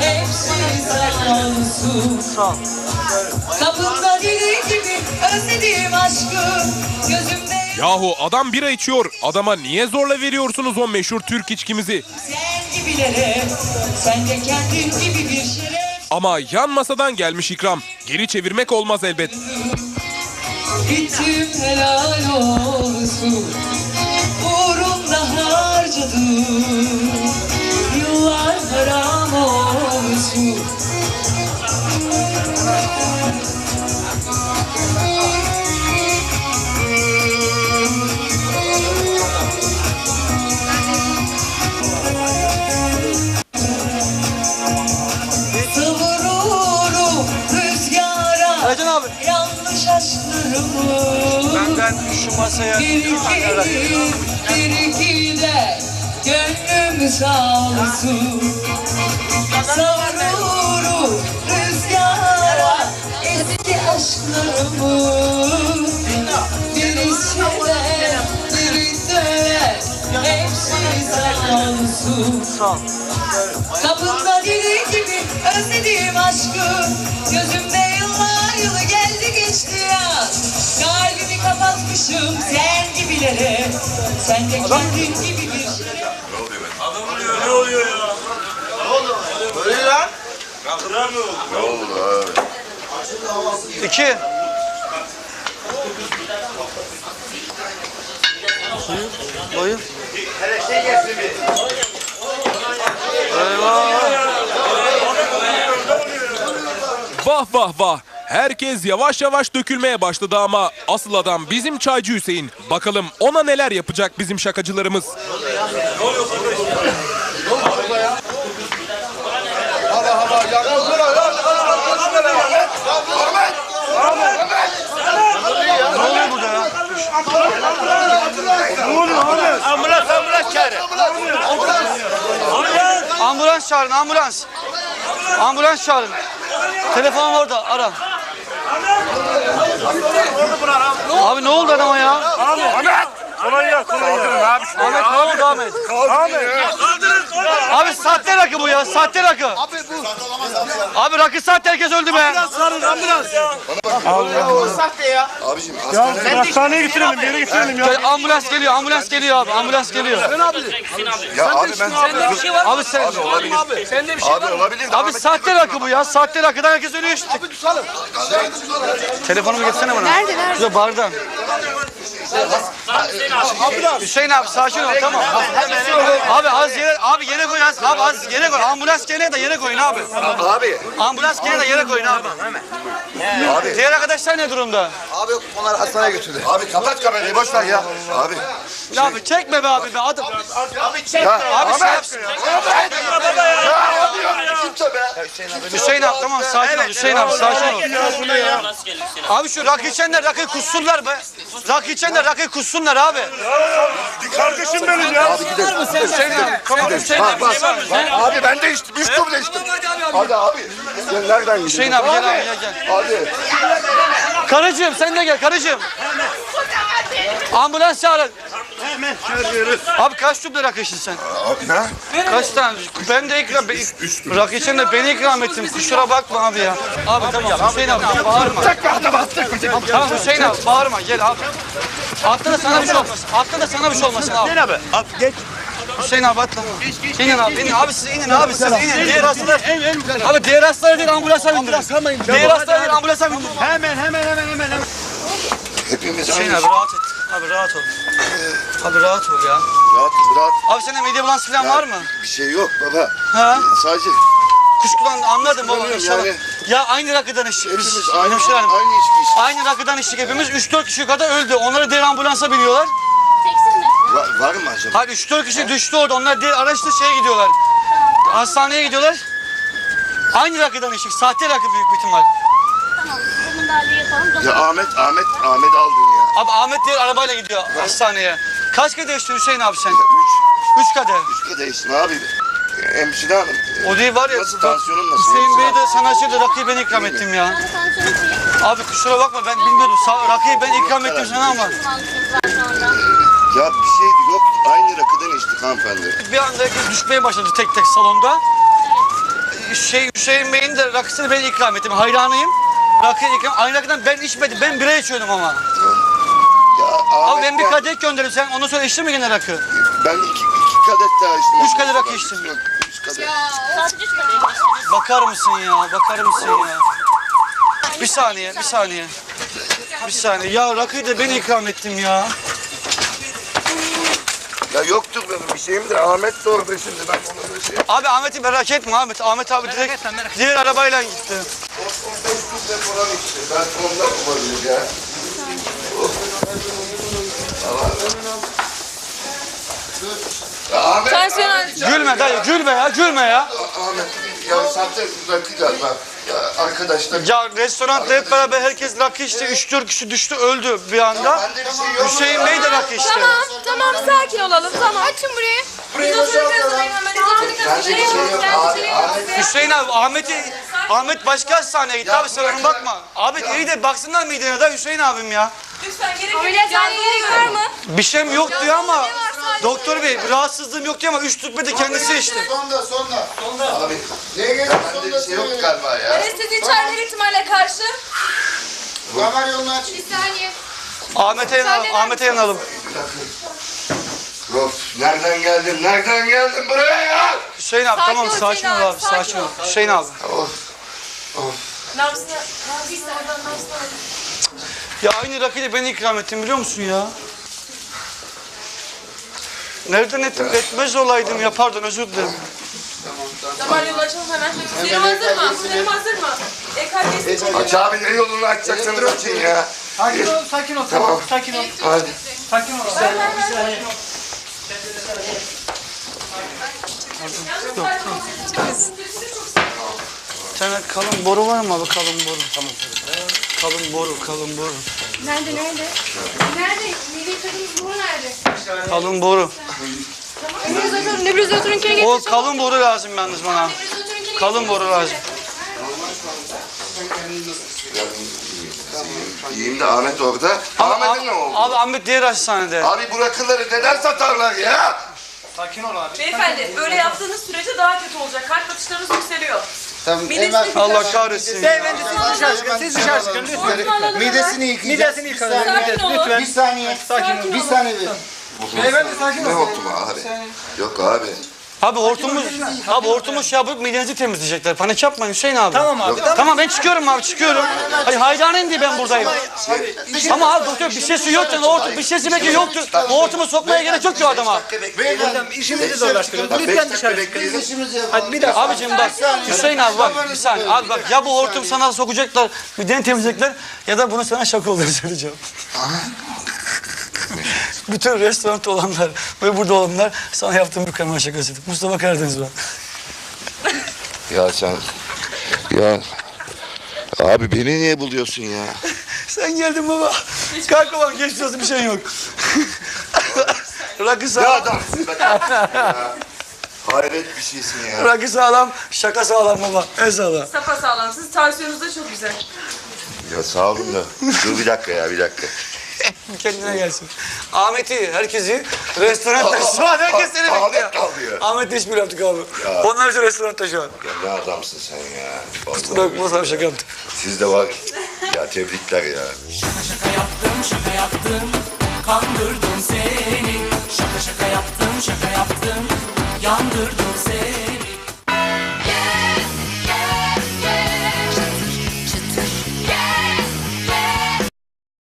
Hepsi sağ gibi özlediğim aşkı Gözümde Yahu adam bira içiyor. Adama niye zorla veriyorsunuz o meşhur Türk içkimizi? sen gibilere Sen de kendin gibi bir şeref Ama yan masadan gelmiş ikram. Geri çevirmek olmaz elbet. Gittim helal olsun harcadım Yıllar haram olsun. Yanlış aşklarımı. Benden şu masaya Bir gelir, bir gider, gönlüm sağ olsun. Savrulurum rüzgara, eski aşklarımı. Biri sever, biri döver, hepsi sağ olsun. Kapında deli gibi özlediğim aşkı Gözümde yıllar yılı geldi geçti ya Kalbimi kapatmışım sen gibilere Sen de kendin gibi bir şeref İki. Buyur. Vah vah vah. Herkes yavaş yavaş dökülmeye başladı ama asıl adam bizim çaycı Hüseyin. Bakalım ona neler yapacak bizim şakacılarımız. Ne oluyor burada ya? Ambulans ambulans çağırın. Ambulans çağırın ambulans. Ambulans çağırın. Telefonum orada ara. Abi ne oldu adama ya? Ahmet. Kolay gelsin. Kolay gelsin. Abi şu Ahmet ne oldu Ahmet? Abi sahte rakı bu ya sahte rakı. Abi bu. Abi rakı sahte herkes öldü be. Abicim Ya hastaneye götürelim, bir yere götürelim ya. Gel, ambulans geliyor ambulans geliyor abi ambulans geliyor. ya abi ben Abi sen abi olabilir. Abi olabilir. Abi sahte rakı bu ya sahte rakıdan herkes ölüyor işte. Telefonumu getirsene bana. Nerede nerede? Şurada bardan. Hüseyin abi sakin ol tamam. Abi az yere abi yere koy az abi az yere koy. Ambulans gene de yere koyun abi. Abi. Ambulans gene de yere koyun abi. Abi. Diğer arkadaşlar ne durumda? Abi onlar hastaneye götürdü. Abi kapat kamerayı boş ver ya. Abi. Ya abi çekme be abi be adam. Ya Abi yapsın. kimse be. Hüseyin abi tamam sakin ol Hüseyin abi sakin ol. Abi şu rakı içenler rakı kussunlar be. Rakı içenler rakı kussunlar abi. Kardeşim benim ya. Abi gidelim. Hüseyin abi. Tamam Hüseyin abi. abi. Abi ben de içtim. Üç duble içtim. Hadi abi. Sen nereden yedin? Hüseyin abi gel abi gel gel. Hadi. Karıcığım sen de gel karıcığım. Ambulans çağırın. Hemen çağırıyoruz. Abi kaç duble rakı içtin sen? Abi ne? Kaç tane? Ben de ikram, ben, rakı içen de beni ikram ettim. Kusura bakma abi ya. Abi tamam Hüseyin abi bağırma. Tamam Hüseyin abi bağırma gel abi. Atla da sana bir şey olmasın. Atla da sana bir şey olmasın abi. Abi. Abi geç. Hüseyin abi atla. İnin abi inin abi siz inin abi siz inin. Diğer hastalar. Abi diğer hastaları değil ambulansa bindirin. Diğer hastaları değil ambulansa bindirin. Hemen hemen hemen hemen. Hepimiz Hüseyin abi rahat et. Abi rahat ol. Abi rahat ol ya. Rahat rahat. Abi sende mide bulantısı falan var mı? Bir şey yok baba. Ha? Sadece Kuşkulan anladım baba inşallah. yani. Ya aynı rakıdan içtik biz. hepimiz aynı, Hemşire aynı içki içtik. Aynı rakıdan içtik hepimiz. 3-4 kişi kadar öldü. Onları diğer ambulansa biniyorlar. Var, var mı acaba? Hayır 3-4 kişi düştü orada. Onlar diğer araçla şeye gidiyorlar. Hastaneye gidiyorlar. Aynı rakıdan içtik. Sahte rakı büyük bir ihtimal. Tamam, bu müdahaleyi yapalım. Doktor- Ya Ahmet, Ahmet, Ahmet aldın ya. Abi Ahmet diğer arabayla gidiyor hastaneye. Kaç kadeh içtin Hüseyin abi sen? Üç, 3 kadeh. üç kadeh içtim abi. Hemşire hanım. O değil var ya. Nasıl tansiyonun nasıl? Hüseyin Bey de sana şimdi rakıyı ben ikram ettim ya. Tansiyonu Abi kusura bakma ben bilmiyordum. Sa- rakıyı ben ikram ettim sana ama. Sağlıksız var şu anda. Ya bir şey yok. Aynı rakıdan içtik hanımefendi. Bir anda herkes düşmeye başladı tek tek salonda. Şey Hüseyin Bey'in de rakısını ben ikram ettim. Hayranıyım. Rakı ikram. Aynı rakıdan ben içmedim. Ben bira içiyordum ama. Ya Abi ben bir kadeh gönderdim. Sen ondan sonra içtin mi gene rakı? Ben iki, iki kadeh daha içtim. Üç kadeh rakı içtim. Yok, üç kadeh. Sadece üç kadeh içtiniz. Bakar mısın ya? Bakar mısın ya? Bir saniye, bir saniye. Bir saniye. Ya rakıyı da ben ikram ettim ya. Ya yoktur benim bir şeyim de Ahmet de orada şimdi ben ona bir şey... Abi Ahmet'i merak etme Ahmet. Ahmet abi direkt diğer arabayla gitti. O son beş kutle falan içti. Ben ondan olabilir ya. Ya Ahmet, Gülme dayı, gülme ya, gülme ya. Ahmet, ya sahte rakı galiba. Ya arkadaşlar, Ya restoranda hep beraber herkes rakı içti. Üç dört kişi düştü, öldü bir anda. bende bir şey yok. Hüseyin Bey de rakı içti. Tamam, tamam sakin olalım. Tamam. Açın burayı. Biz oturacağız hemen. Bende bir şey yok. Ahmet, Hüseyin abi, Ahmet'i... Ahmet başka hastaneye gitti abi sen ona bakma. Abi iyi de baksınlar midene da Hüseyin abim ya. Ameliyathaneye gerek var mı? Bir şeyim yok diyor ama doktor bey rahatsızlığım yok diyor ama üç tüp de kendisi içti. sonda, sonda. Sonda. Abi, neye geldi? Bende bir şey yok galiba ya. Anestezi içer her ihtimale karşı. Damar yolunu aç. Bir saniye. Ahmet'e yanalım, Ahmet'e yanalım. Of, nereden geldin? Nereden geldin buraya ya? Hüseyin abi Sakin tamam ol sakin Hüseyin ol abi, abi sakin ol. Hüseyin abi. Of. Nabzına, nabzına, nabzına. Ya aynı rakıyla ben ikram ettim biliyor musun ya? Nereden ettim? Etmez olaydım ya pardon özür dilerim. Damar yolu açalım hemen. Serum hazır mı? Serum hazır mı? EKG'si için. Aç abi ne yolunu açacaksınız açın ya. Sakin ol sakin ol Tamam. sakin ol. Hadi. Sakin ol. Bir tane kalın boru var mı abi kalın boru? Tamam. Kalın boru kalın boru. Nerede, nerede? Nerede? Milli kadınız bu nerede? Kalın boru. Nebrizatörün, nebrizatörünkine getir. O kalın boru lazım yalnız bana. Nebrizatörünkine Kalın boru lazım. İyiyim de Ahmet orada. Ahmet'in ne oldu? Abi Ahmet diğer hastanede. Abi bu rakıları neden satarlar ya? Beyefendi böyle yaptığınız sürece daha kötü olacak. Kalp atışlarınız yükseliyor. Allah kahretsin. ya. Siz dışarı çıkın lütfen. Midesini yıkayacağız. Midesini yıkayın. Sakin olun. Bir saniye. Sakin Bir saniye bir. Beyefendi sakin Ne olun. oldu abi? Yok abi. Abi hortumuz, abi hortumuz şey yapıp midenizi temizleyecekler. Panik yapmayın Hüseyin abi. Tamam abi. Tamam ben çıkıyorum abi çıkıyorum. Hayır hayranıyım diye ben buradayım. Ama abi doktor bir sesi yoktu. Hortum, bir sesi belki yoktu. O hortumu sokmaya gerek yok ki adama. Beyefendi işimizi zorlaştırıyoruz. Lütfen dışarı çıkın. Hadi bir dakika. Abicim bak Hüseyin abi bak bir saniye. Abi bak ya bu hortum sana sokacaklar, mideni temizleyecekler ya da bunu sana şaka olduğunu söyleyeceğim. Bütün restoranda olanlar ve burada olanlar sana yaptığım bir kamera şakasıydı. Mustafa Karadeniz ben. Ya sen... Ya... Abi beni niye buluyorsun ya? Sen geldin baba. Kalk babam geçmiş olsun bir şey yok. Rakı sağlam. adamsın be ya? Hayret bir şeysin ya. Rakı sağlam, şaka sağlam baba. En sağlam. Sapa sağlam. Siz tansiyonunuz da çok güzel. Ya sağ olun da. Dur bir dakika ya bir dakika. Kendine gelsin. Ahmet'i, herkesi restoranda şu an herkes seni Ahmet bekliyor. kalıyor. Ahmet de işbirliği yaptık abi. Onlar için restoranda şu an. Ya ne adamsın sen ya. Vallahi. Bırakma sana şaka yaptım. Siz de var. Ya tebrikler ya. Şaka yaptım şaka yaptım Kandırdım seni Şaka şaka yaptım şaka yaptım Yandırdım seni